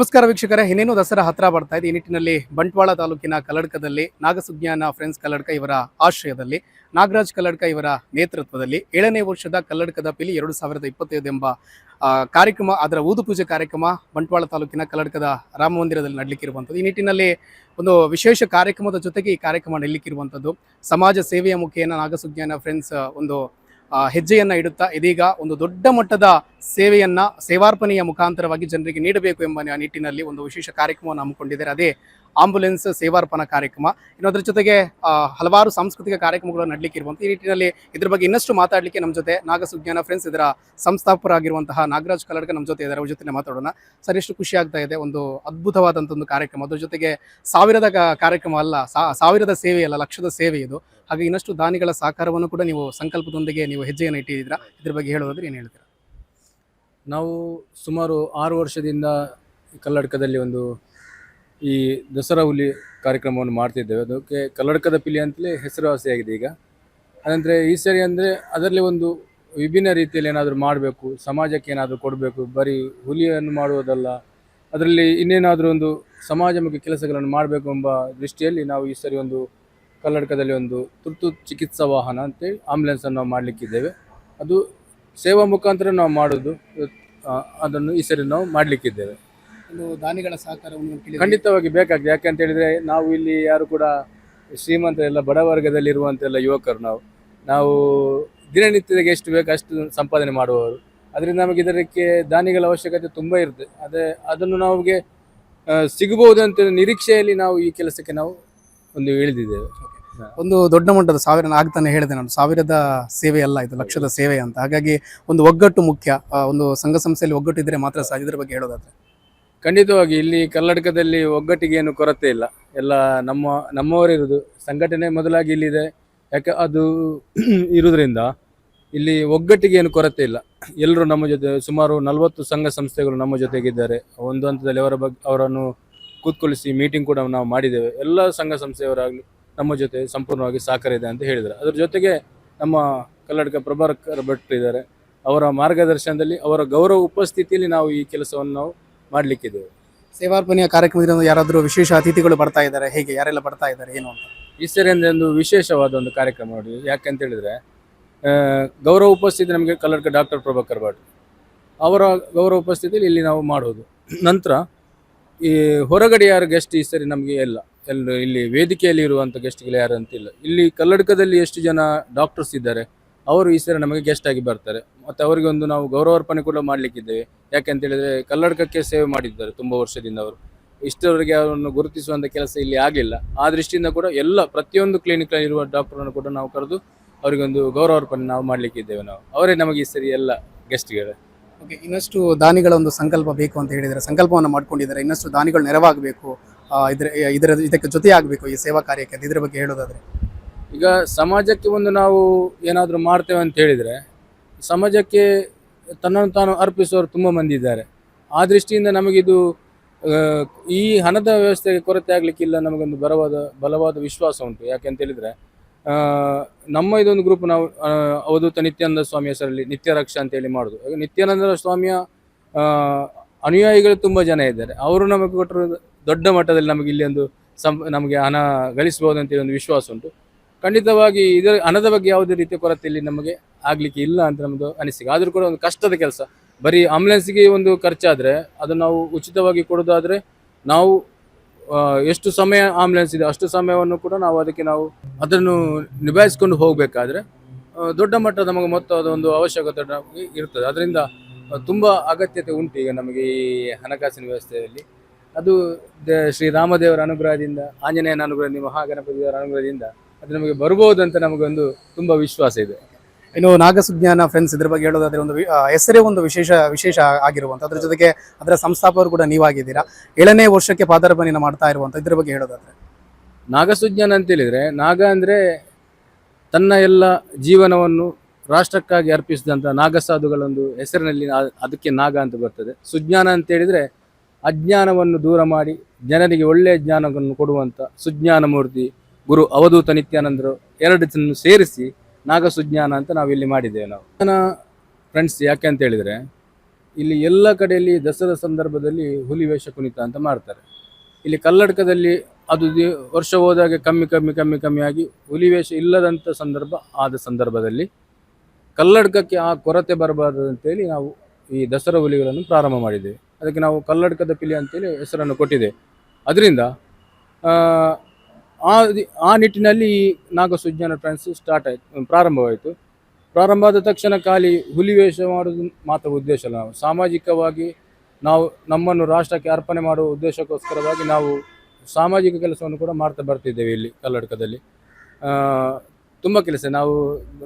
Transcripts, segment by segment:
ನಮಸ್ಕಾರ ವೀಕ್ಷಕರೇ. ಇನ್ನೇನು ದಸರಾ ಹತ್ರ ಬರ್ತಾ ಇದೆ. ಈ ನಿಟ್ಟಿನಲ್ಲಿ ಬಂಟ್ವಾಳ ತಾಲೂಕಿನ ಕಲ್ಲಡ್ಕದಲ್ಲಿ ನಾಗಸುಜ್ಞಾನ ಫ್ರೆಂಡ್ಸ್ ಕಲ್ಲಡ್ಕ ಇವರ ಆಶ್ರಯದಲ್ಲಿ, ನಾಗರಾಜ್ ಕಲ್ಲಡ್ಕ ಇವರ ನೇತೃತ್ವದಲ್ಲಿ ಏಳನೇ ವರ್ಷದ ಕಲ್ಲಡ್ಕದ ಪಿಲಿ ಎರಡು ಸಾವಿರದ ಇಪ್ಪತ್ತೈದು ಎಂಬ ಕಾರ್ಯಕ್ರಮ, ಅದರ ಊದು ಪೂಜೆ ಕಾರ್ಯಕ್ರಮ ಬಂಟ್ವಾಳ ತಾಲೂಕಿನ ಕಲ್ಲಡ್ಕದ ರಾಮ ಮಂದಿರದಲ್ಲಿ ನಡಲಿಕ್ಕಿರುವಂಥದ್ದು. ಈ ನಿಟ್ಟಿನಲ್ಲಿ ಒಂದು ವಿಶೇಷ ಕಾರ್ಯಕ್ರಮದ ಜೊತೆಗೆ ಈ ಕಾರ್ಯಕ್ರಮ ನಡಲಿಕ್ಕಿರುವಂಥದ್ದು. ಸಮಾಜ ಸೇವೆಯ ಮುಖೇನ ನಾಗಸುಜ್ಞಾನ ಫ್ರೆಂಡ್ಸ್ ಒಂದು ಹೆಜ್ಜೆಯನ್ನ ಇಡುತ್ತಾ ಇದೀಗ ಒಂದು ದೊಡ್ಡ ಮಟ್ಟದ ಸೇವೆಯನ್ನ, ಸೇವಾರ್ಪಣೆಯ ಮುಖಾಂತರವಾಗಿ ಜನರಿಗೆ ನೀಡಬೇಕು ಎಂಬ ನಿಟ್ಟಿನಲ್ಲಿ ಒಂದು ವಿಶೇಷ ಕಾರ್ಯಕ್ರಮವನ್ನು ಹಮ್ಮಿಕೊಂಡಿದ್ದಾರೆ. ಅದೇ ಆಂಬುಲೆನ್ಸ್ ಸೇವಾರ್ಪಣಾ ಕಾರ್ಯಕ್ರಮ. ಇನ್ನು ಜೊತೆಗೆ ಹಲವಾರು ಸಾಂಸ್ಕೃತಿಕ ಕಾರ್ಯಕ್ರಮಗಳು ನಡಲಿಕ್ಕೆ ಇರುವಂಥ ಈ ನಿಟ್ಟಿನಲ್ಲಿ ಇದ್ರ ಬಗ್ಗೆ ಇನ್ನಷ್ಟು ಮಾತಾಡಲಿಕ್ಕೆ ನಮ್ಮ ಜೊತೆ ನಾಗಸುಜ್ಞಾನ ಫ್ರೆಂಡ್ಸ್ ಇದರ ಸಂಸ್ಥಾಪಕರಾಗಿರುವಂತಹ ನಾಗರಾಜ್ ಕಲ್ಲಡ್ಕ ನಮ್ಮ ಜೊತೆ ಇದ್ದಾರೆ. ಅವ್ರ ಜೊತೆ ಮಾತಾಡೋಣ. ಸರ್, ಎಷ್ಟು ಖುಷಿ ಆಗ್ತಾ ಇದೆ ಒಂದು ಅದ್ಭುತವಾದಂಥ ಒಂದು ಕಾರ್ಯಕ್ರಮ. ಅದ್ರ ಜೊತೆಗೆ ಸಾವಿರದ ಕಾರ್ಯಕ್ರಮ ಅಲ್ಲ ಸಾವಿರದ ಸೇವೆ ಅಲ್ಲ, ಲಕ್ಷದ ಸೇವೆ ಇದು. ಹಾಗೆ ಇನ್ನಷ್ಟು ದಾನಿಗಳ ಸಹಕಾರವನ್ನು ಕೂಡ ನೀವು ಸಂಕಲ್ಪದೊಂದಿಗೆ ನೀವು ಹೆಜ್ಜೆಯನ್ನು ಇಟ್ಟಿದ್ದೀರಾ? ಇದ್ರ ಬಗ್ಗೆ ಹೇಳೋದಾದ್ರೆ ಏನು ಹೇಳ್ತೀರಾ? ನಾವು ಸುಮಾರು ಆರು ವರ್ಷದಿಂದ ಕಲ್ಲಡ್ಕದಲ್ಲಿ ಒಂದು ಈ ದಸರಾ ಹುಲಿ ಕಾರ್ಯಕ್ರಮವನ್ನು ಮಾಡ್ತಿದ್ದೇವೆ. ಅದಕ್ಕೆ ಕಲ್ಲಡ್ಕದ ಪಿಲಿ ಅಂತಲೇ ಹೆಸರುವಾಸಿಯಾಗಿದೆ ಈಗ. ಅದಂದರೆ ಈ ಸರಿ ಅಂದರೆ ಅದರಲ್ಲಿ ಒಂದು ವಿಭಿನ್ನ ರೀತಿಯಲ್ಲಿ ಏನಾದರೂ ಮಾಡಬೇಕು, ಸಮಾಜಕ್ಕೆ ಏನಾದರೂ ಕೊಡಬೇಕು, ಬರೀ ಹುಲಿಯನ್ನು ಮಾಡುವುದಲ್ಲ, ಅದರಲ್ಲಿ ಇನ್ನೇನಾದರೂ ಒಂದು ಸಮಾಜಮುಖಿ ಕೆಲಸಗಳನ್ನು ಮಾಡಬೇಕು ಎಂಬ ದೃಷ್ಟಿಯಲ್ಲಿ ನಾವು ಈ ಸರಿ ಒಂದು ಕಲ್ಲಡ್ಕದಲ್ಲಿ ಒಂದು ತುರ್ತು ಚಿಕಿತ್ಸಾ ವಾಹನ ಅಂತೇಳಿ ಆಂಬ್ಯುಲೆನ್ಸನ್ನು ನಾವು ಮಾಡಲಿಕ್ಕಿದ್ದೇವೆ. ಅದು ಸೇವಾ ಮುಖಾಂತರ ನಾವು ಮಾಡೋದು ಅದನ್ನು ಈ ಸರಿ ನಾವು ಮಾಡಲಿಕ್ಕಿದ್ದೇವೆ. ಒಂದು ದಾನಿಗಳ ಸಹಕಾರವನ್ನು ಖಂಡಿತವಾಗಿ ಬೇಕಾಗ್ತದೆ. ಯಾಕಂತ ಹೇಳಿದ್ರೆ ನಾವು ಇಲ್ಲಿ ಯಾರು ಕೂಡ ಶ್ರೀಮಂತ ಎಲ್ಲ ಬಡವರ್ಗದಲ್ಲಿರುವಂತೆಲ್ಲ ಯುವಕರು ನಾವು. ನಾವು ದಿನನಿತ್ಯಕ್ಕೆ ಎಷ್ಟು ಬೇಕು ಅಷ್ಟು ಸಂಪಾದನೆ ಮಾಡುವವರು. ಅದರಿಂದ ನಮಗೆ ಇದಕ್ಕೆ ದಾನಿಗಳ ಅವಶ್ಯಕತೆ ತುಂಬ ಇರುತ್ತೆ. ಅದೇ ಅದನ್ನು ನಮಗೆ ಸಿಗಬಹುದು ಅಂತ ನಿರೀಕ್ಷೆಯಲ್ಲಿ ನಾವು ಈ ಕೆಲಸಕ್ಕೆ ನಾವು ಒಂದು ಇಳಿದಿದ್ದೇವೆ. ಒಂದು ದೊಡ್ಡ ಮಟ್ಟದ ಸಾವಿರ ಆಗ್ತಾನೆ ಹೇಳಿದೆ ನಾನು. ಸಾವಿರದ ಸೇವೆ ಅಲ್ಲ ಇದು, ಲಕ್ಷದ ಸೇವೆ ಅಂತ. ಹಾಗಾಗಿ ಒಂದು ಒಗ್ಗಟ್ಟು ಮುಖ್ಯ. ಒಂದು ಸಂಘ ಸಂಸ್ಥೆಯಲ್ಲಿ ಒಗ್ಗಟ್ಟು ಇದ್ರೆ ಮಾತ್ರ ಸಾಧ್ಯ ಇದ್ರ ಬಗ್ಗೆ ಹೇಳೋದಾದ್ರೆ. ಖಂಡಿತವಾಗಿ ಇಲ್ಲಿ ಕರ್ನಾಟಕದಲ್ಲಿ ಒಗ್ಗಟ್ಟಿಗೆ ಏನು ಕೊರತೆ ಇಲ್ಲ. ಎಲ್ಲ ನಮ್ಮ ನಮ್ಮವರಿರುವುದು ಸಂಘಟನೆ ಮೊದಲಾಗಿ ಇಲ್ಲಿದೆ. ಯಾಕೆ ಅದು ಇರುವುದರಿಂದ ಇಲ್ಲಿ ಒಗ್ಗಟ್ಟಿಗೆ ಏನು ಕೊರತೆ ಇಲ್ಲ. ಎಲ್ಲರೂ ನಮ್ಮ ಜೊತೆ, ಸುಮಾರು ನಲವತ್ತು ಸಂಘ ಸಂಸ್ಥೆಗಳು ನಮ್ಮ ಜೊತೆಗಿದ್ದಾರೆ. ಒಂದು ಹಂತದಲ್ಲಿ ಅವರ ಬಗ್ಗೆ ಅವರನ್ನು ಕೂತ್ಕೊಳಿಸಿ ಮೀಟಿಂಗ್ ಕೂಡ ನಾವು ಮಾಡಿದ್ದೇವೆ. ಎಲ್ಲ ಸಂಘ ಸಂಸ್ಥೆಯವರಾಗಲಿ ನಮ್ಮ ಜೊತೆ ಸಂಪೂರ್ಣವಾಗಿ ಸಹಕಾರ ಇದೆ ಅಂತ ಹೇಳಿದರು. ಅದರ ಜೊತೆಗೆ ನಮ್ಮ ಕರ್ನಾಟಕ ಪ್ರಭಾಕರ್ ಭಟ್ ಇದ್ದಾರೆ. ಅವರ ಮಾರ್ಗದರ್ಶನದಲ್ಲಿ ಅವರ ಗೌರವ ಉಪಸ್ಥಿತಿಯಲ್ಲಿ ನಾವು ಈ ಕೆಲಸವನ್ನು ನಾವು ಮಾಡಲಿಕ್ಕಿದ್ದೇವೆ. ಸೇವಾರ್ಪಣೆಯ ಕಾರ್ಯಕ್ರಮದಿಂದ ಯಾರಾದರೂ ವಿಶೇಷ ಅತಿಥಿಗಳು ಬರ್ತಾ ಇದ್ದಾರೆ ಹೇಗೆ ಯಾರೆಲ್ಲ ಬರ್ತಾ ಇದ್ದಾರೆ ಏನು ಅಂತ? ಈ ಸರಿಯಿಂದ ಅಂದ್ರೆ ಒಂದು ವಿಶೇಷವಾದ ಒಂದು ಕಾರ್ಯಕ್ರಮ ನೋಡಿ ಯಾಕೆ ಹೇಳಿದ್ರೆ ಆ, ಗೌರವ ಉಪಸ್ಥಿತಿ ನಮಗೆ ಕಲ್ಲಡ್ಕ ಡಾಕ್ಟರ್ ಪ್ರಭಾಕರ್ ಭಟ್. ಅವರ ಗೌರವ ಉಪಸ್ಥಿತಿಯಲ್ಲಿ ಇಲ್ಲಿ ನಾವು ಮಾಡೋದು ನಂತರ ಈ ಹೊರಗಡೆ ಯಾರು ಗೆಸ್ಟ್ ಈ ಸರಿ ನಮಗೆ ಇಲ್ಲ. ಎಲ್ಲ ಇಲ್ಲಿ ವೇದಿಕೆಯಲ್ಲಿ ಇರುವಂಥ ಗೆಸ್ಟ್ಗಳು ಯಾರು ಅಂತಿಲ್ಲ ಇಲ್ಲಿ. ಕಲ್ಲಡಕದಲ್ಲಿ ಎಷ್ಟು ಜನ ಡಾಕ್ಟರ್ಸ್ ಇದ್ದಾರೆ, ಅವರು ಈ ಸರಿ ನಮಗೆ ಗೆಸ್ಟ್ ಆಗಿ ಬರ್ತಾರೆ. ಮತ್ತು ಅವರಿಗೆ ಒಂದು ನಾವು ಗೌರವಾರ್ಪಣೆ ಕೂಡ ಮಾಡಲಿಕ್ಕಿದ್ದೇವೆ. ಯಾಕೆಂತ ಹೇಳಿದ್ರೆ ಕಲ್ಲಡ್ಕಕ್ಕೆ ಸೇವೆ ಮಾಡಿದ್ದಾರೆ ತುಂಬ ವರ್ಷದಿಂದ ಅವರು. ಇಷ್ಟರವರೆಗೆ ಅವರನ್ನು ಗುರುತಿಸುವಂಥ ಕೆಲಸ ಇಲ್ಲಿ ಆಗಲಿಲ್ಲ. ಆ ದೃಷ್ಟಿಯಿಂದ ಕೂಡ ಎಲ್ಲ ಪ್ರತಿಯೊಂದು ಕ್ಲಿನಿಕ್ ಇರುವ ಡಾಕ್ಟರನ್ನು ಕೂಡ ನಾವು ಕರೆದು ಅವರಿಗೊಂದು ಗೌರವಾರ್ಪಣೆ ನಾವು ಮಾಡಲಿಕ್ಕಿದ್ದೇವೆ ನಾವು. ಅವರೇ ನಮಗೆ ಈ ಸರಿ ಎಲ್ಲ ಗೆಸ್ಟ್ಗಳೇ ಓಕೆ ಇನ್ನಷ್ಟು ದಾನಿಗಳ ಒಂದು ಸಂಕಲ್ಪ ಬೇಕು ಅಂತ ಹೇಳಿದರೆ, ಸಂಕಲ್ಪವನ್ನು ಮಾಡ್ಕೊಂಡಿದ್ದಾರೆ. ಇನ್ನಷ್ಟು ದಾನಿಗಳು ನೆರವಾಗಬೇಕು. ಇದರ ಇದರ ಇದಕ್ಕೆ ಜೊತೆ ಆಗಬೇಕು ಈ ಸೇವಾ ಕಾರ್ಯಕ್ಕೆ ಇದ್ರ ಬಗ್ಗೆ ಹೇಳೋದಾದ್ರೆ. ಈಗ ಸಮಾಜಕ್ಕೆ ಒಂದು ನಾವು ಏನಾದರೂ ಮಾಡ್ತೇವೆ ಅಂತ ಹೇಳಿದರೆ, ಸಮಾಜಕ್ಕೆ ತನ್ನನ್ನು ತಾನು ಅರ್ಪಿಸುವವರು ತುಂಬ ಮಂದಿ ಇದ್ದಾರೆ. ಆ ದೃಷ್ಟಿಯಿಂದ ನಮಗಿದು ಈ ಹಣದ ವ್ಯವಸ್ಥೆಗೆ ಕೊರತೆ ಆಗಲಿಕ್ಕಿಲ್ಲ ನಮಗೊಂದು ಬಲವಾದ ಬಲವಾದ ವಿಶ್ವಾಸ ಉಂಟು. ಯಾಕೆಂತ ಹೇಳಿದರೆ ನಮ್ಮ ಇದೊಂದು ಗ್ರೂಪ್ ನಾವು ಅವಧೂತ ನಿತ್ಯಾನಂದ ಸ್ವಾಮಿ ಹೆಸರಲ್ಲಿ ನಿತ್ಯ ರಕ್ಷಾ ಅಂತೇಳಿ ಮಾಡೋದು. ನಿತ್ಯಾನಂದ ಸ್ವಾಮಿಯ ಅನುಯಾಯಿಗಳು ತುಂಬ ಜನ ಇದ್ದಾರೆ. ಅವರು ನಮಗೆ ಕೊಟ್ಟರು ದೊಡ್ಡ ಮಟ್ಟದಲ್ಲಿ ನಮಗೆ ಇಲ್ಲಿ ಒಂದು ಸಂ, ನಮಗೆ ಹಣ ಗಳಿಸ್ಬೋದು ಅಂತೇಳಿ ಒಂದು ವಿಶ್ವಾಸ ಉಂಟು. ಖಂಡಿತವಾಗಿ ಇದರ ಹಣದ ಬಗ್ಗೆ ಯಾವುದೇ ರೀತಿಯ ಕೊರತೆ ಇಲ್ಲಿ ನಮಗೆ ಆಗಲಿಕ್ಕೆ ಇಲ್ಲ ಅಂತ ನಮ್ಮದು ಅನಿಸಿಕೆ. ಆದರೂ ಕೂಡ ಒಂದು ಕಷ್ಟದ ಕೆಲಸ. ಬರೀ ಆಂಬುಲೆನ್ಸ್ಗೆ ಒಂದು ಖರ್ಚಾದರೆ ಅದು ನಾವು ಉಚಿತವಾಗಿ ಕೊಡೋದಾದರೆ ನಾವು ಎಷ್ಟು ಸಮಯ ಆಂಬುಲೆನ್ಸ್ ಇದೆ ಅಷ್ಟು ಸಮಯವನ್ನು ಕೂಡ ನಾವು ಅದಕ್ಕೆ ನಾವು ಅದನ್ನು ನಿಭಾಯಿಸ್ಕೊಂಡು ಹೋಗಬೇಕಾದ್ರೆ ದೊಡ್ಡ ಮಟ್ಟ ನಮಗೆ ಮೊತ್ತ ಒಂದು ಅವಶ್ಯಕತೆ ಇರ್ತದೆ. ಅದರಿಂದ ತುಂಬ ಅಗತ್ಯತೆ ಉಂಟು ಈಗ ನಮಗೆ ಈ ಹಣಕಾಸಿನ ವ್ಯವಸ್ಥೆಯಲ್ಲಿ. ಅದು ಶ್ರೀರಾಮದೇವರ ಶ್ರೀ ರಾಮದೇವರ ಅನುಗ್ರಹದಿಂದ, ಆಂಜನೇಯನ ಅನುಗ್ರಹದಿಂದ ಮಹಾಗಣಪತಿ ದೇವರ ಅನುಗ್ರಹದಿಂದ ಅದು ನಮಗೆ ಬರಬಹುದು ಅಂತ ನಮಗೊಂದು ತುಂಬ ವಿಶ್ವಾಸ ಇದೆ. ಇನ್ನು ನಾಗಸುಜ್ಞಾನ ಫ್ರೆಂಡ್ಸ್ ಇದ್ರ ಬಗ್ಗೆ ಹೇಳೋದಾದ್ರೆ ಒಂದು ಹೆಸರೇ ಒಂದು ವಿಶೇಷ ವಿಶೇಷ ಆಗಿರುವಂತ ಅದ್ರ ಜೊತೆಗೆ ಅದರ ಸಂಸ್ಥಾಪಕರು ಕೂಡ ನೀವಾಗಿದ್ದೀರಾ? ಏಳನೇ ವರ್ಷಕ್ಕೆ ಪಾದಾರ್ಪಣೆಯನ್ನು ಮಾಡ್ತಾ ಇರುವಂತ ಇದ್ರ ಬಗ್ಗೆ ಹೇಳೋದಾದ್ರೆ. ನಾಗಸುಜ್ಞಾನ ಅಂತೇಳಿದರೆ ನಾಗ ಅಂದರೆ ತನ್ನ ಎಲ್ಲ ಜೀವನವನ್ನು ರಾಷ್ಟ್ರಕ್ಕಾಗಿ ಅರ್ಪಿಸಿದಂಥ ನಾಗಸಾಧುಗಳೊಂದು ಹೆಸರಿನಲ್ಲಿ ಅದಕ್ಕೆ ನಾಗ ಅಂತ ಬರ್ತದೆ. ಸುಜ್ಞಾನ ಅಂತೇಳಿದರೆ ಅಜ್ಞಾನವನ್ನು ದೂರ ಮಾಡಿ ಜನರಿಗೆ ಒಳ್ಳೆಯ ಜ್ಞಾನವನ್ನು ಕೊಡುವಂಥ ಸುಜ್ಞಾನ ಮೂರ್ತಿ ಗುರು ಅವಧೂತ ನಿತ್ಯಾನಂದರು ಎರಡನ್ನು ಸೇರಿಸಿ ನಾಗಸುಜ್ಞಾನ ಅಂತ ನಾವು ಇಲ್ಲಿ ಮಾಡಿದ್ದೇವೆ ನಾವು. ನನ್ನ ಫ್ರೆಂಡ್ಸ್ ಯಾಕೆ ಅಂತ ಹೇಳಿದರೆ ಇಲ್ಲಿ ಎಲ್ಲ ಕಡೆಯಲ್ಲಿ ದಸರಾ ಸಂದರ್ಭದಲ್ಲಿ ಹುಲಿ ವೇಷ ಕುಣಿತ ಅಂತ ಮಾಡ್ತಾರೆ. ಇಲ್ಲಿ ಕಲ್ಲಡ್ಕದಲ್ಲಿ ಅದು ದಿ- ವರ್ಷ ಹೋದಾಗೆ ಕಮ್ಮಿ ಕಮ್ಮಿ ಕಮ್ಮಿ ಕಮ್ಮಿ ಆಗಿ ಹುಲಿ ವೇಷ ಇಲ್ಲದಂಥ ಸಂದರ್ಭ ಆದ ಸಂದರ್ಭದಲ್ಲಿ ಕಲ್ಲಡ್ಕಕ್ಕೆ ಆ ಕೊರತೆ ಬರಬಾರದು ಅಂತೇಳಿ ನಾವು ಈ ದಸರಾ ಹುಲಿಗಳನ್ನು ಪ್ರಾರಂಭ ಮಾಡಿದ್ದೇವೆ. ಅದಕ್ಕೆ ನಾವು ಕಲ್ಲಡ್ಕದ ಪಿಲಿ ಅಂತೇಳಿ ಹೆಸರನ್ನು ಕೊಟ್ಟಿದೆ. ಅದರಿಂದ ಆ, ಆ ನಿಟ್ಟಿನಲ್ಲಿ ಈ ನಾಗಸುಜ್ಞಾನ ಟ್ರಾನ್ಸ್ ಸ್ಟಾರ್ಟ್ ಆಯಿತು ಪ್ರಾರಂಭವಾಯಿತು. ಪ್ರಾರಂಭ ಆದ ತಕ್ಷಣ ಖಾಲಿ ಹುಲಿ ವೇಷ ಮಾಡೋದು ಮಾತ್ರ ಉದ್ದೇಶ ಅಲ್ಲ ನಾವು. ಸಾಮಾಜಿಕವಾಗಿ ನಾವು ನಮ್ಮನ್ನು ರಾಷ್ಟ್ರಕ್ಕೆ ಅರ್ಪಣೆ ಮಾಡುವ ಉದ್ದೇಶಕ್ಕೋಸ್ಕರವಾಗಿ ನಾವು ಸಾಮಾಜಿಕ ಕೆಲಸವನ್ನು ಕೂಡ ಮಾಡ್ತಾ ಬರ್ತಿದ್ದೇವೆ ಇಲ್ಲಿ ಕಲ್ಲಡ್ಕದಲ್ಲಿ. ತುಂಬ ಕೆಲಸ. ನಾವು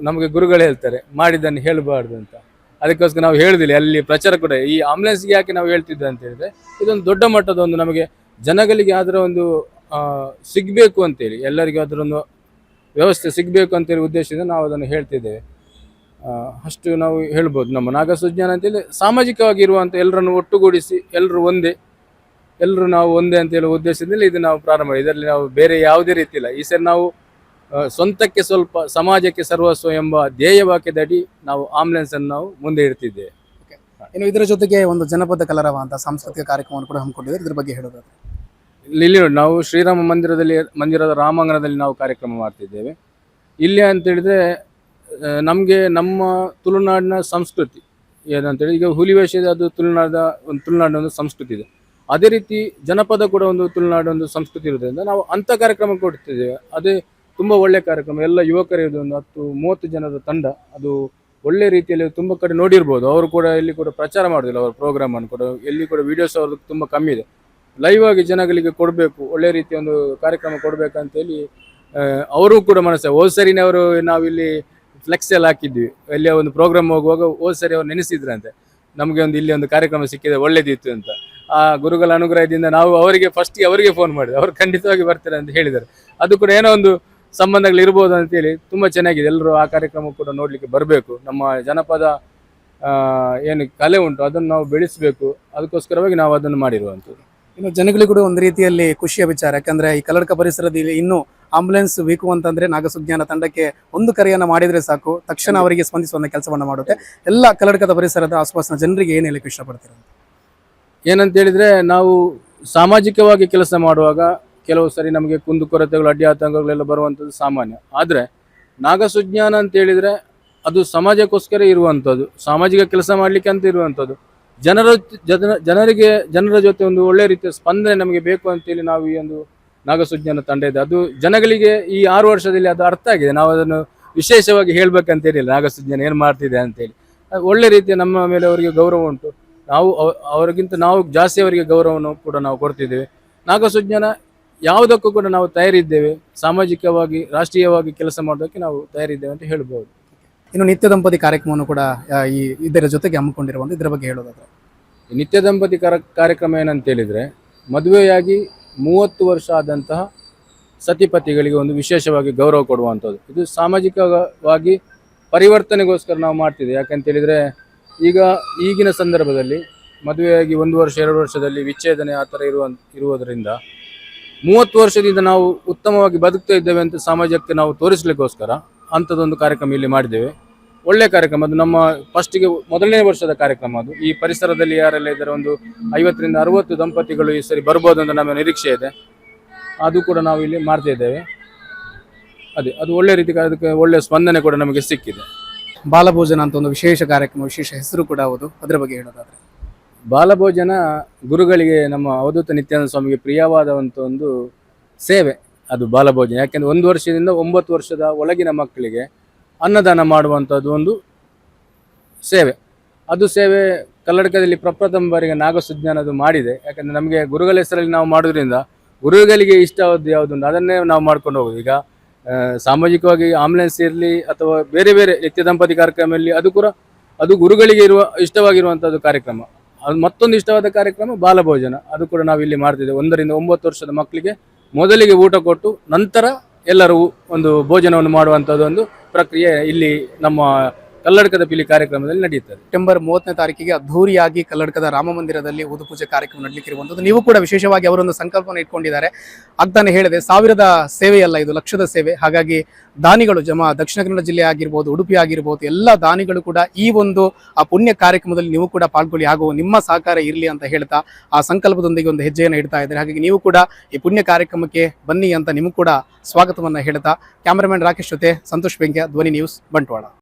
ನಮಗೆ ಗುರುಗಳು ಹೇಳ್ತಾರೆ, ಮಾಡಿದ್ದನ್ನು ಹೇಳಬಾರ್ದು ಅಂತ. ಅದಕ್ಕೋಸ್ಕರ ನಾವು ಹೇಳುದಿಲ್ಲ, ಅಲ್ಲಿ ಪ್ರಚಾರ ಕೂಡ ಈ ಆಂಬುಲೆನ್ಸ್ಗೆ ಯಾಕೆ ನಾವು ಹೇಳ್ತಿದ್ದೆ ಅಂತ ಹೇಳಿದ್ರೆ, ಇದೊಂದು ದೊಡ್ಡ ಮಟ್ಟದ ಒಂದು ನಮಗೆ ಜನಗಳಿಗೆ ಅದರ ಒಂದು ಸಿಗಬೇಕು ಅಂತೇಳಿ, ಎಲ್ಲರಿಗೂ ಅದರೊಂದು ವ್ಯವಸ್ಥೆ ಸಿಗಬೇಕು ಅಂತೇಳಿ ಉದ್ದೇಶದಿಂದ ನಾವು ಅದನ್ನು ಹೇಳ್ತಿದ್ದೇವೆ. ಅಷ್ಟು ನಾವು ಹೇಳ್ಬೋದು. ನಮ್ಮ ನಾಗಸುಜ್ಞಾನ ಅಂತೇಳಿ ಸಾಮಾಜಿಕವಾಗಿ ಇರುವಂಥ ಎಲ್ಲರನ್ನು ಒಟ್ಟುಗೂಡಿಸಿ, ಎಲ್ಲರೂ ಒಂದೇ, ಎಲ್ಲರೂ ನಾವು ಒಂದೇ ಅಂತ ಹೇಳುವ ಉದ್ದೇಶದಿಂದ ಇದು ನಾವು ಪ್ರಾರಂಭ. ಇದರಲ್ಲಿ ನಾವು ಬೇರೆ ಯಾವುದೇ ರೀತಿ ಇಲ್ಲ ಈ ಸರಿ ನಾವು ಸ್ವಂತಕ್ಕೆ ಸ್ವಲ್ಪ ಸಮಾಜಕ್ಕೆ ಸರ್ವಸ್ವ ಎಂಬ ಧ್ಯೇಯ ವಾಕ್ಯದಡಿ ನಾವು ಆಂಬುಲೆನ್ಸ್ ಅನ್ನು ನಾವು ಮುಂದೆ ಇಡ್ತಿದ್ದೇವೆ. ಇನ್ನು ಇದರ ಜೊತೆಗೆ ಒಂದು ಜನಪದ ಕಲರವ ಅಂತ ಸಾಂಸ್ಕೃತಿಕ ಕಾರ್ಯಕ್ರಮವನ್ನು ಕೂಡ ಹಮ್ಮಿಕೊಂಡಿದ್ದಾರೆ. ಇದ್ರ ಬಗ್ಗೆ ಹೇಳೋದಾದ್ರೆ. ಇಲ್ಲಿ ನೋಡಿ ನಾವು ಶ್ರೀರಾಮ ಮಂದಿರದಲ್ಲಿ ಮಂದಿರದ ರಾಮಾಂಗಣದಲ್ಲಿ ನಾವು ಕಾರ್ಯಕ್ರಮ ಮಾಡ್ತಿದ್ದೇವೆ. ಇಲ್ಲಿ ಅಂತೇಳಿದ್ರೆ ನಮಗೆ ನಮ್ಮ ತುಳುನಾಡಿನ ಸಂಸ್ಕೃತಿ ಏನಂತೇಳಿ ಈಗ ಹುಲಿ ವೇಷ ಇದೆ ಅದು ತುಳುನಾಡ ಒಂದು ತುಳುನಾಡಿನ ಒಂದು ಸಂಸ್ಕೃತಿ ಇದೆ. ಅದೇ ರೀತಿ ಜನಪದ ಕೂಡ ಒಂದು ತುಳುನಾಡ ಒಂದು ಸಂಸ್ಕೃತಿ ಇರೋದ್ರಿಂದ ನಾವು ಅಂಥ ಕಾರ್ಯಕ್ರಮ ಕೊಡ್ತಿದ್ದೇವೆ. ಅದೇ ತುಂಬ ಒಳ್ಳೆ ಕಾರ್ಯಕ್ರಮ. ಎಲ್ಲ ಯುವಕರಿದ್ದು ಒಂದು ಹತ್ತು, ಮೂವತ್ತು ಜನರ ತಂಡ. ಅದು ಒಳ್ಳೆ ರೀತಿಯಲ್ಲಿ ತುಂಬ ಕಡೆ ನೋಡಿರ್ಬೋದು. ಅವರು ಕೂಡ ಇಲ್ಲಿ ಕೂಡ ಪ್ರಚಾರ ಮಾಡೋದಿಲ್ಲ ಅವರ ಪ್ರೋಗ್ರಾಮ್ ಅನ್ನು ಕೂಡ. ಎಲ್ಲಿ ಕೂಡ ವಿಡಿಯೋಸ್ ಅವ್ರದ್ದು ತುಂಬ ಕಮ್ಮಿ ಇದೆ. ಲೈವ್ ಆಗಿ ಜನಗಳಿಗೆ ಕೊಡಬೇಕು, ಒಳ್ಳೆ ರೀತಿಯ ಒಂದು ಕಾರ್ಯಕ್ರಮ ಕೊಡಬೇಕಂತೇಳಿ ಅವರು ಕೂಡ ಮನಸ್ಸು. ಹೋದ್ ಸರಿನೇ ಅವರು ನಾವಿಲ್ಲಿ ಫ್ಲೆಕ್ಸ್ ಎಲ್ಲ ಹಾಕಿದ್ವಿ. ಎಲ್ಲಿಯ ಒಂದು ಪ್ರೋಗ್ರಾಮ್ ಹೋಗುವಾಗ ಹೋದ್ ಸರಿ ಅವ್ರು ನೆನೆಸಿದ್ರಂತೆ. ನಮಗೆ ಒಂದು ಇಲ್ಲಿ ಒಂದು ಕಾರ್ಯಕ್ರಮ ಸಿಕ್ಕಿದೆ, ಒಳ್ಳೇದಿತ್ತು ಅಂತ. ಆ ಗುರುಗಳ ಅನುಗ್ರಹದಿಂದ ನಾವು ಅವರಿಗೆ ಫಸ್ಟ್ ಅವರಿಗೆ ಫೋನ್ ಮಾಡಿದೆ. ಅವರು ಖಂಡಿತವಾಗಿ ಬರ್ತಾರೆ ಅಂತ ಹೇಳಿದ್ದಾರೆ. ಅದು ಕೂಡ ಏನೋ ಒಂದು ಸಂಬಂಧಗಳು ಇರ್ಬೋದು ಅಂತೇಳಿ ತುಂಬ ಚೆನ್ನಾಗಿದೆ. ಎಲ್ಲರೂ ಆ ಕಾರ್ಯಕ್ರಮ ಕೂಡ ನೋಡಲಿಕ್ಕೆ ಬರಬೇಕು. ನಮ್ಮ ಜನಪದ ಏನು ಕಲೆ ಉಂಟು ಅದನ್ನು ನಾವು ಬೆಳೆಸಬೇಕು. ಅದಕ್ಕೋಸ್ಕರವಾಗಿ ನಾವು ಅದನ್ನು ಮಾಡಿರುವಂಥದ್ದು. ಇನ್ನು ಜನಗಳಿಗೂ ಕೂಡ ಒಂದು ರೀತಿಯಲ್ಲಿ ಖುಷಿಯ ವಿಚಾರ ಯಾಕಂದ್ರೆ ಈ ಕಲ್ಲಡ್ಕ ಪರಿಸರದಲ್ಲಿ ಇನ್ನೂ ಆಂಬುಲೆನ್ಸ್ ಬೇಕು ಅಂತಂದ್ರೆ ನಾಗಸುಜ್ಞಾನ ತಂಡಕ್ಕೆ ಒಂದು ಕರೆಯನ್ನು ಮಾಡಿದ್ರೆ ಸಾಕು. ತಕ್ಷಣ ಅವರಿಗೆ ಸ್ಪಂದಿಸುವಂಥ ಕೆಲಸವನ್ನು ಮಾಡುತ್ತೆ. ಎಲ್ಲ ಕಲ್ಲಡ್ಕದ ಪರಿಸರದ ಆಸ್ಪಾಸಿನ ಜನರಿಗೆ ಏನು ಹೇಳಕ್ಕೆ ಇಷ್ಟಪಡ್ತೀರ ಏನಂತ ಹೇಳಿದ್ರೆ ನಾವು ಸಾಮಾಜಿಕವಾಗಿ ಕೆಲಸ ಮಾಡುವಾಗ ಕೆಲವು ಸರಿ ನಮಗೆ ಕುಂದುಕೊರತೆಗಳು ಅಡ್ಡಿ ಆತಂಕಗಳೆಲ್ಲ ಬರುವಂಥದ್ದು ಸಾಮಾನ್ಯ. ಆದರೆ ನಾಗಸುಜ್ಞಾನ ಅಂತ ಹೇಳಿದರೆ ಅದು ಸಮಾಜಕ್ಕೋಸ್ಕರ ಇರುವಂಥದ್ದು, ಸಾಮಾಜಿಕ ಕೆಲಸ ಮಾಡಲಿಕ್ಕೆ ಅಂತ ಇರುವಂಥದ್ದು. ಜನರ ಜನ, ಜನರಿಗೆ, ಜನರ ಜೊತೆ ಒಂದು ಒಳ್ಳೆ ರೀತಿಯ ಸ್ಪಂದನೆ ನಮಗೆ ಬೇಕು ಅಂತೇಳಿ ನಾವು ಈ ಒಂದು ನಾಗಸುಜ್ಞಾನ ತಂಡ ಇದೆ. ಅದು ಜನಗಳಿಗೆ ಈ ಆರು ವರ್ಷದಲ್ಲಿ ಅದು ಅರ್ಥ ಆಗಿದೆ. ನಾವು ಅದನ್ನು ವಿಶೇಷವಾಗಿ ಹೇಳ್ಬೇಕಂತೇಳಿಲ್ಲ ನಾಗಸುಜ್ಞಾನ ಏನು ಮಾಡ್ತಿದೆ ಅಂತೇಳಿ ಒಳ್ಳೆ ರೀತಿಯ ನಮ್ಮ ಮೇಲೆ ಅವರಿಗೆ ಗೌರವ ಉಂಟು. ನಾವು ಅವರಿಗಿಂತ ನಾವು ಜಾಸ್ತಿ ಅವರಿಗೆ ಗೌರವವನ್ನು ಕೂಡ ನಾವು ಕೊಡ್ತಿದ್ದೇವೆ. ನಾಗಸುಜ್ಞಾನ ಯಾವುದಕ್ಕೂ ಕೂಡ ನಾವು ತಯಾರಿದ್ದೇವೆ. ಸಾಮಾಜಿಕವಾಗಿ ರಾಷ್ಟ್ರೀಯವಾಗಿ ಕೆಲಸ ಮಾಡೋದಕ್ಕೆ ನಾವು ತಯಾರಿದ್ದೇವೆ ಅಂತ ಹೇಳ್ಬೋದು. ಇನ್ನು ನಿತ್ಯ ದಂಪತಿ ಕಾರ್ಯಕ್ರಮವನ್ನು ಕೂಡ ಆ, ಈ ಇದರ ಜೊತೆಗೆ ಹಮ್ಮಿಕೊಂಡಿರುವಂತ ಇದರ ಬಗ್ಗೆ ಹೇಳೋದಾದ್ರೆ. ನಿತ್ಯ ದಂಪತಿ ಕಾರ ಕಾರ್ಯಕ್ರಮ ಏನಂತ ಹೇಳಿದ್ರೆ ಮದುವೆಯಾಗಿ ಮೂವತ್ತು ವರ್ಷ ಆದಂತಹ ಸತಿಪತಿಗಳಿಗೆ ಒಂದು ವಿಶೇಷವಾಗಿ ಗೌರವ ಕೊಡುವಂಥದ್ದು. ಇದು ಸಾಮಾಜಿಕವಾಗಿ ಪರಿವರ್ತನೆಗೋಸ್ಕರ ನಾವು ಮಾಡ್ತಿದ್ದೆ ಯಾಕಂತ ಹೇಳಿದ್ರೆ ಈಗ ಈಗಿನ ಸಂದರ್ಭದಲ್ಲಿ ಮದುವೆಯಾಗಿ ಒಂದು ವರ್ಷ ಎರಡು ವರ್ಷದಲ್ಲಿ ವಿಚ್ಛೇದನೆ ಆ ಥರ ಇರುವ ಇರುವುದರಿಂದ ಮೂವತ್ತು ವರ್ಷದಿಂದ ನಾವು ಉತ್ತಮವಾಗಿ ಬದುಕ್ತಾ ಇದ್ದೇವೆ ಅಂತ ಸಮಾಜಕ್ಕೆ ನಾವು ತೋರಿಸಲಿಕ್ಕೋಸ್ಕರ ಅಂಥದ್ದೊಂದು ಕಾರ್ಯಕ್ರಮ ಇಲ್ಲಿ ಮಾಡಿದ್ದೇವೆ. ಒಳ್ಳೆ ಕಾರ್ಯಕ್ರಮ. ಅದು ನಮ್ಮ ಫಸ್ಟಿಗೆ ಮೊದಲನೇ ವರ್ಷದ ಕಾರ್ಯಕ್ರಮ ಅದು. ಈ ಪರಿಸರದಲ್ಲಿ ಯಾರೆಲ್ಲ ಇದ್ದಾರೆ? ಒಂದು ಐವತ್ತರಿಂದ ಅರವತ್ತು ದಂಪತಿಗಳು ಈ ಸರಿ ಬರ್ಬೋದು ಅಂತ ನಮ್ಮ ನಿರೀಕ್ಷೆ ಇದೆ. ಅದು ಕೂಡ ನಾವು ಇಲ್ಲಿ ಮಾಡ್ತಾ ಇದ್ದೇವೆ. ಅದೇ, ಅದು ಒಳ್ಳೆ ರೀತಿ ಅದಕ್ಕೆ ಒಳ್ಳೆ ಸ್ಪಂದನೆ ಕೂಡ ನಮಗೆ ಸಿಕ್ಕಿದೆ. ಬಾಲಭೋಜನ ಅಂತ ಒಂದು ವಿಶೇಷ ಕಾರ್ಯಕ್ರಮ, ವಿಶೇಷ ಹೆಸರು ಕೂಡ ಹೌದು. ಅದರ ಬಗ್ಗೆ ಹೇಳೋದಾದ್ರೆ. ಬಾಲಭೋಜನ ಗುರುಗಳಿಗೆ ನಮ್ಮ ಅವಧೂತ ನಿತ್ಯಾನಂದ ಸ್ವಾಮಿಗೆ ಪ್ರಿಯವಾದಂಥ ಒಂದು ಸೇವೆ ಅದು ಬಾಲಭೋಜನ. ಯಾಕೆಂದರೆ ಒಂದು ವರ್ಷದಿಂದ ಒಂಬತ್ತು ವರ್ಷದ ಒಳಗಿನ ಮಕ್ಕಳಿಗೆ ಅನ್ನದಾನ ಮಾಡುವಂಥದ್ದು ಒಂದು ಸೇವೆ. ಅದು ಸೇವೆ ಕಲ್ಲಡಕದಲ್ಲಿ ಪ್ರಪ್ರಥಮ ಬಾರಿಗೆ ನಾಗಸುಜ್ಞಾನದು ಮಾಡಿದೆ. ಯಾಕಂದರೆ ನಮಗೆ ಗುರುಗಳ ಹೆಸರಲ್ಲಿ ನಾವು ಮಾಡೋದ್ರಿಂದ ಗುರುಗಳಿಗೆ ಇಷ್ಟವಾದ್ದು ಯಾವುದುಂಟು ಅದನ್ನೇ ನಾವು ಮಾಡ್ಕೊಂಡು ಹೋಗೋದು. ಈಗ ಸಾಮಾಜಿಕವಾಗಿ ಆಂಬುಲೆನ್ಸ್ ಇರಲಿ ಅಥವಾ ಬೇರೆ ಬೇರೆ ನಿತ್ಯ ದಂಪತಿ ಕಾರ್ಯಕ್ರಮ ಇರಲಿ ಅದು ಕೂಡ, ಅದು ಗುರುಗಳಿಗೆ ಇರುವ, ಇಷ್ಟವಾಗಿರುವಂಥದ್ದು ಕಾರ್ಯಕ್ರಮ. ಅದು ಮತ್ತೊಂದು ಇಷ್ಟವಾದ ಕಾರ್ಯಕ್ರಮ ಬಾಲಭೋಜನ. ಅದು ಕೂಡ ನಾವು ಇಲ್ಲಿ ಮಾಡ್ತಿದ್ದೇವೆ. ಒಂದರಿಂದ ಒಂಬತ್ತು ವರ್ಷದ ಮಕ್ಕಳಿಗೆ ಮೊದಲಿಗೆ ಊಟ ಕೊಟ್ಟು ನಂತರ ಎಲ್ಲರೂ ಒಂದು ಭೋಜನವನ್ನು ಮಾಡುವಂಥದ್ದು ಒಂದು ಪ್ರಕ್ರಿಯೆ ಇಲ್ಲಿ ನಮ್ಮ ಕಲ್ಲಡಕದ ಪಿಲಿ ಕಾರ್ಯಕ್ರಮದಲ್ಲಿ ನಡೆಯುತ್ತದೆ. ಸೆಪ್ಟೆಂಬರ್ ಮೂವತ್ತನೇ ತಾರೀಕಿಗೆ ಅದ್ದೂರಿಯಾಗಿ ಕಲ್ಲಡಕದ ರಾಮ ಮಂದಿರದಲ್ಲಿ ಊದು ಪೂಜೆ ಕಾರ್ಯಕ್ರಮ ನಡೀಲಿಕ್ಕಿರುವಂಥದ್ದು. ನೀವು ಕೂಡ ವಿಶೇಷವಾಗಿ ಅವರೊಂದು ಸಂಕಲ್ಪವನ್ನು ಇಟ್ಕೊಂಡಿದ್ದಾರೆ. ಆಗ್ತಾನೆ ಹೇಳಿದೆ, ಸಾವಿರದ ಸೇವೆಯಲ್ಲ ಇದು, ಲಕ್ಷದ ಸೇವೆ. ಹಾಗಾಗಿ ದಾನಿಗಳು, ಜಮಾ ದಕ್ಷಿಣ ಕನ್ನಡ ಜಿಲ್ಲೆ ಆಗಿರ್ಬೋದು, ಉಡುಪಿ ಆಗಿರ್ಬೋದು, ಎಲ್ಲ ದಾನಿಗಳು ಕೂಡ ಈ ಒಂದು, ಆ ಪುಣ್ಯ ಕಾರ್ಯಕ್ರಮದಲ್ಲಿ ನೀವು ಕೂಡ ಪಾಲ್ಗೊಳ್ಳಿ. ಹಾಗೂ ನಿಮ್ಮ ಸಹಕಾರ ಇರಲಿ ಅಂತ ಹೇಳ್ತಾ, ಆ ಸಂಕಲ್ಪದೊಂದಿಗೆ ಒಂದು ಹೆಜ್ಜೆಯನ್ನು ಇಡ್ತಾ ಇದ್ದಾರೆ. ಹಾಗಾಗಿ ನೀವು ಕೂಡ ಈ ಪುಣ್ಯ ಕಾರ್ಯಕ್ರಮಕ್ಕೆ ಬನ್ನಿ ಅಂತ ನಿಮಗೂ ಕೂಡ ಸ್ವಾಗತವನ್ನು ಹೇಳ್ತಾ, ಕ್ಯಾಮರಾಮನ್ ರಾಕೇಶ್ ಜೊತೆ ಸಂತೋಷ್ ಬೆಂಕ್ಯ ಧ್ವನಿ ನ್ಯೂಸ್ ಬಂಟ್ವಾಳ.